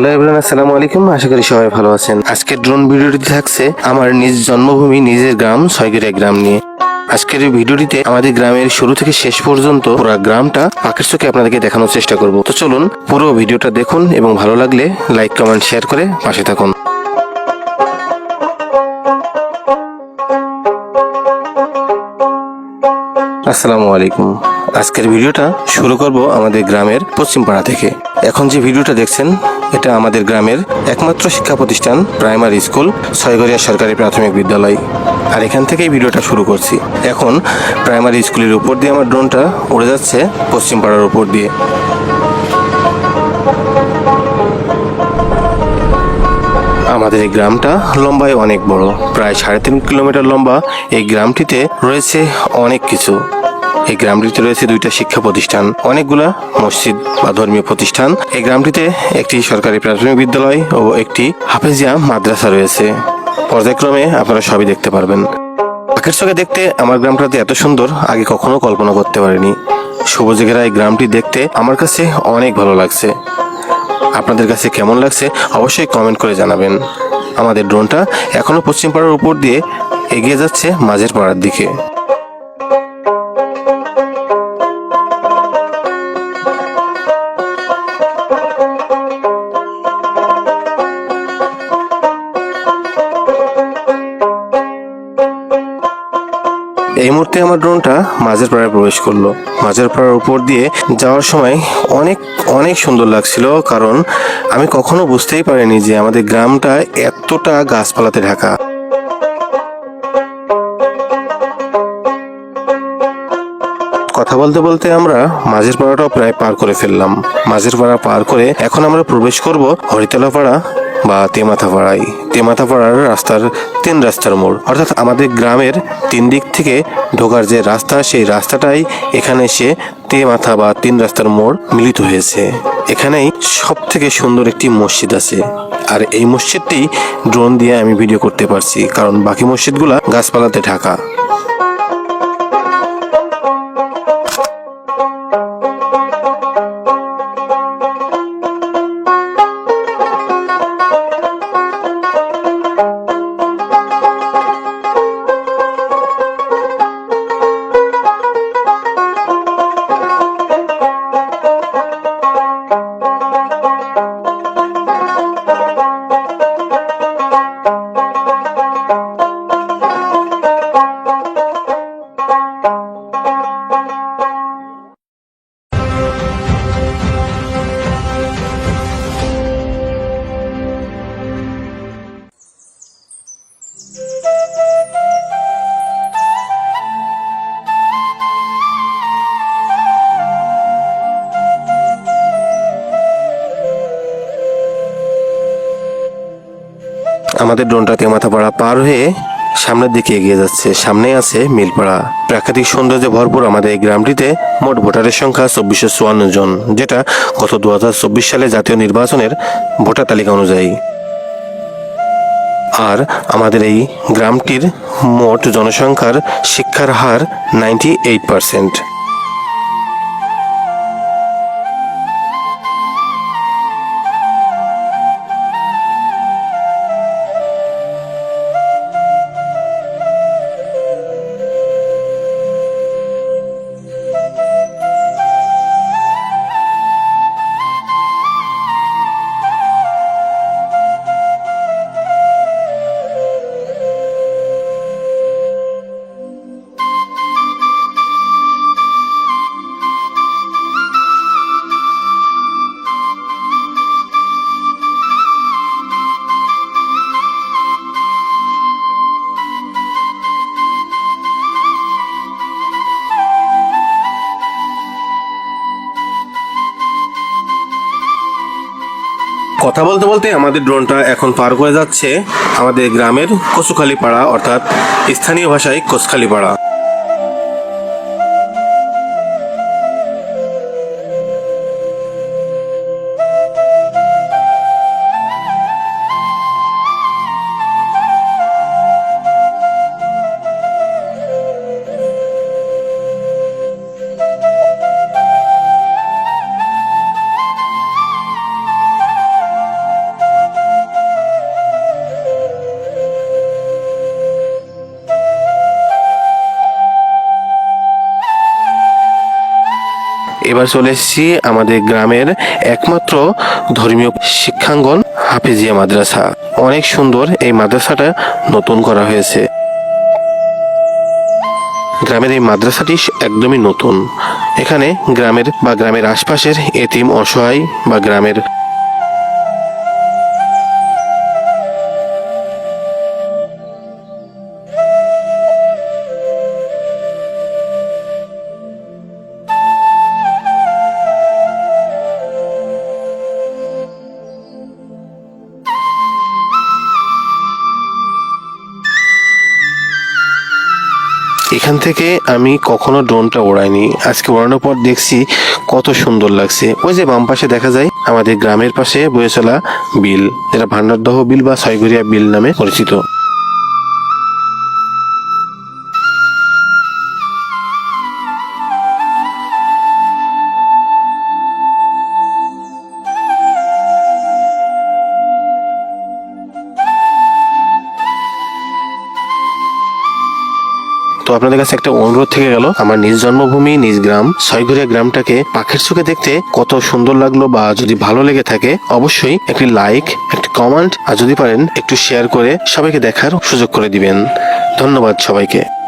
Hello everyone, আসসালামু আলাইকুম। আশা করি সবাই ভালো আছেন। আজকের ড্রোন ভিডিওটি থাকছে আমার নিজ জন্মভূমি, নিজের গ্রাম সয়গিরিয়া গ্রাম নিয়ে। আজকের ভিডিওটিতে আমাদের গ্রামের শুরু থেকে শেষ পর্যন্ত পুরো গ্রামটা পাখির চোখে আপনাদেরকে দেখানোর চেষ্টা করব। তো চলুন পুরো ভিডিওটা দেখুন এবং ভালো লাগলে লাইক কমেন্ট শেয়ার করে পাশে থাকুন। আসসালামু আলাইকুম। আজকের ভিডিওটা শুরু করব আমাদের গ্রামের পশ্চিম পাড়া থেকে। এখন যে ভিডিওটা দেখছেন, এটা আমাদের গ্রামের একমাত্র শিক্ষা প্রতিষ্ঠান প্রাইমারি স্কুল, ছয়গড়িয়া সরকারি প্রাথমিক বিদ্যালয়। আর এখান থেকেই ভিডিওটা শুরু করছি। এখন প্রাইমারি স্কুলের উপর দিয়ে আমার ড্রোনটা উড়ে যাচ্ছে পশ্চিম পাড়ার উপর দিয়ে। আমাদের এই গ্রামটা লম্বায় অনেক বড়। প্রায় সাড়ে তিন কিলোমিটার লম্বা। এই গ্রামটিতে রয়েছে অনেক কিছু। এই গ্রামটিতে রয়েছে দুইটা শিক্ষা প্রতিষ্ঠান, অনেকগুলা মসজিদ বা ধর্মীয় প্রতিষ্ঠান। এই গ্রামটিতে একটি সরকারি প্রাথমিক বিদ্যালয় ও একটি হাফেজিয়া মাদ্রাসা রয়েছে। পর্যায়ক্রমে আপনারা সবই দেখতে পারবেন। পাখির চোখে দেখতে আমার গ্রামটাতে এত সুন্দর, আগে কখনো কল্পনা করতে পারিনি। সবুজে ঘেরা এই গ্রামটি দেখতে আমার কাছে অনেক ভালো লাগছে। আপনাদের কাছে কেমন লাগছে অবশ্যই কমেন্ট করে জানাবেন। আমাদের ড্রোনটা এখনও পশ্চিম পাড়ার উপর দিয়ে এগিয়ে যাচ্ছে মাঝের পাড়ার দিকে। এই মুহূর্তে আমার ড্রোনটা মাঝের পাড়ায় প্রবেশ করল। মাঝের পাড়ার উপর দিয়ে যাওয়ার সময় অনেক অনেক সুন্দর লাগছিল, কারণ আমি কখনো বুঝতেই পারিনি যে আমাদের গ্রামটা এতটা গাছপালাতে ঢাকা। কথা বলতে বলতে আমরা মাঝের পাড়াটাও প্রায় পার করে ফেললাম। মাঝের পাড়া পার করে এখন আমরা প্রবেশ করব হরিতলা পাড়া বা তেমাথা পাড়ায় তেমাথা পাড়ার রাস্তার তিন রাস্তার মোড়। অর্থাৎ আমাদের গ্রামের তিন দিক থেকে ঢোকার যে রাস্তা, সেই রাস্তাটাই এখানে এসে তে মাথা বা তিন রাস্তার মোড় মিলিত হয়েছে। এখানেই সব থেকে সুন্দর একটি মসজিদ আছে। আর এই মসজিদটি ড্রোন দিয়ে আমি ভিডিও করতে পারছি, কারণ বাকি মসজিদগুলা গাছপালাতে ঢাকা। আমাদের ড্রোনটা তেমাথাপাড়া পার হয়ে সামনের দিকে এগিয়ে যাচ্ছে। সামনেই আছে মিলপাড়া। প্রাকৃতিক সৌন্দর্যে ভরপুর আমাদের এই গ্রামটিতে মোট ভোটারের সংখ্যা চব্বিশশো চুয়ান্ন জন, যেটা গত দুহাজার চব্বিশ সালে জাতীয় নির্বাচনের ভোটার তালিকা অনুযায়ী। আর আমাদের এই গ্রামটির মোট জনসংখ্যার শিক্ষার হার নাইনটি এইট পার্সেন্ট। কথা বলতে বলতে আমাদের ড্রোনটা এখন পার হয়ে যাচ্ছে আমাদের গ্রামের কচুখালী পাড়া অর্থাৎ স্থানীয় ভাষায় কোচখালী পাড়া এবার চলে এসেছি আমাদের গ্রামের একমাত্র ধর্মীয় শিক্ষাঙ্গন হাফিজিয়া মাদ্রাসা। অনেক সুন্দর এই মাদ্রাসাটা নতুন করা হয়েছে। গ্রামের এই মাদ্রাসাটি একদমই নতুন। এখানে গ্রামের বা গ্রামের আশপাশের এতিম, অসহায় বা গ্রামের এখান থেকে আমি কখনো ড্রোনটা ওড়াইনি। আজকে ওড়ানোর পর দেখছি কত সুন্দর লাগছে। ওই যে বাম পাশে দেখা যায় আমাদের গ্রামের পাশে বয়ে চলা বিল, যেটা ভান্ডারদহ বিল বা ছয়গড়িয়া বিল নামে পরিচিত। তো আপনাদের কাছে একটা অনুরোধ থেকে গেল, আমার নিজ জন্মভূমি, নিজ গ্রাম ছয়ঘরিয়া গ্রামটাকে পাখির চোখে দেখতে কত সুন্দর লাগল বা যদি ভালো লেগে থাকে, অবশ্যই একটি লাইক একটি কমেন্ট আর যদি পারেন, একটু শেয়ার করে সবাইকে দেখার সুযোগ করে দিবেন। ধন্যবাদ সবাইকে।